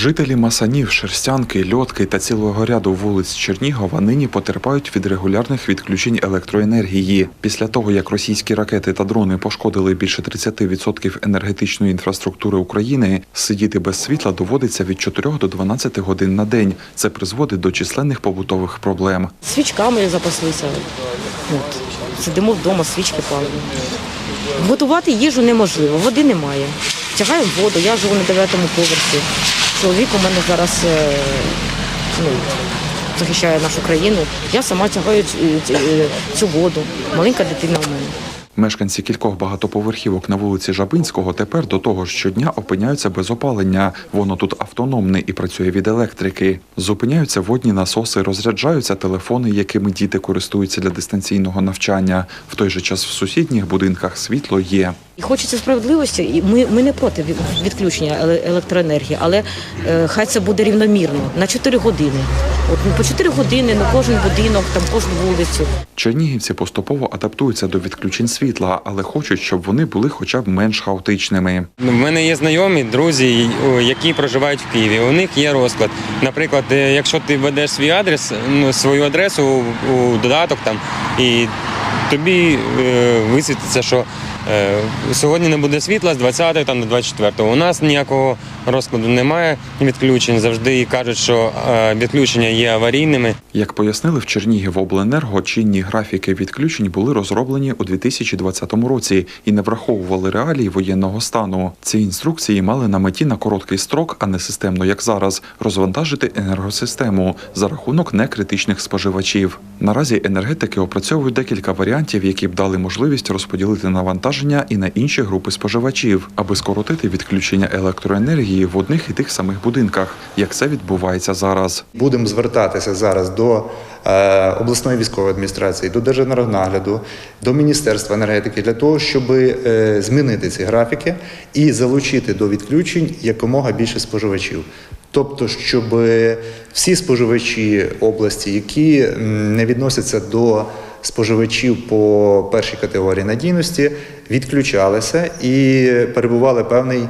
Жителі Масанів, Шерстянки, Льотки та цілого ряду вулиць Чернігова нині потерпають від регулярних відключень електроенергії. Після того, як російські ракети та дрони пошкодили більше 30% енергетичної інфраструктури України, сидіти без світла доводиться від 4 до 12 годин на день. Це призводить до численних побутових проблем. Свічками запаслися. От. Сидимо вдома, свічки палимо. Готувати їжу неможливо, води немає. Тягаємо воду, я живу на дев'ятому поверсі. Чоловік у мене зараз е, ну, захищає нашу країну. Я сама тягаю цю, цю- цю воду. Маленька дитина у мене. Мешканці кількох багатоповерхівок на вулиці Жабинського тепер до того щодня опиняються без опалення. Воно тут автономне і працює від електрики. Зупиняються водні насоси, розряджаються телефони, якими діти користуються для дистанційного навчання. В той же час в сусідніх будинках світло є. І хочеться справедливості. І ми, ми не проти відключення електроенергії, але е, хай це буде рівномірно на 4 години. От ну, по 4 години на кожен будинок, там кожну вулицю. Чернігівці поступово адаптуються до відключень світла, але хочуть, щоб вони були хоча б менш хаотичними. У мене є знайомі, друзі, які проживають в Києві. У них є розклад. Наприклад, е, якщо ти введеш свій адрес, ну, свою адресу у, у додаток там, і тобі е, висвітиться, що е, сьогодні не буде світла з 20 там, до 24. У нас ніякого розкладу немає відключень. Завжди кажуть, що е, відключення є аварійними. Як пояснили в Чернігівобленерго, чинні графіки відключень були розроблені у 2020 році і не враховували реалії воєнного стану. Ці інструкції мали на меті на короткий строк, а не системно, як зараз, розвантажити енергосистему за рахунок некритичних споживачів. Наразі енергетики опрацьовують декілька варіантів, які б дали можливість розподілити навантаження і на інші групи споживачів, аби скоротити відключення електроенергії в одних і тих самих будинках, як це відбувається зараз. Будемо звертатися зараз до е, обласної військової адміністрації, до Держенергонагляду, до Міністерства енергетики для того, щоб е, змінити ці графіки і залучити до відключень якомога більше споживачів. Тобто, щоб всі споживачі області, які не відносяться до споживачів по першій категорії надійності, відключалися і перебували певний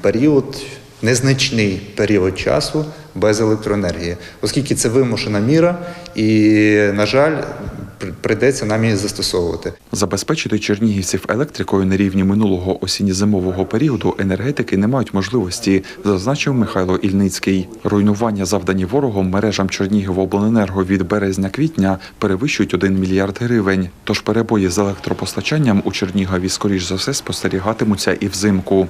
період незначний період часу без електроенергії, оскільки це вимушена міра, і, на жаль, прийдеться нам її застосовувати. Забезпечити чернігівців електрикою на рівні минулого осінньо-зимового періоду енергетики не мають можливості, зазначив Михайло Ільницький. Руйнування, завдані ворогом мережам Чернігівобленерго від березня-квітня, перевищують 1 мільярд гривень. Тож перебої з електропостачанням у Чернігові, скоріш за все, спостерігатимуться і взимку.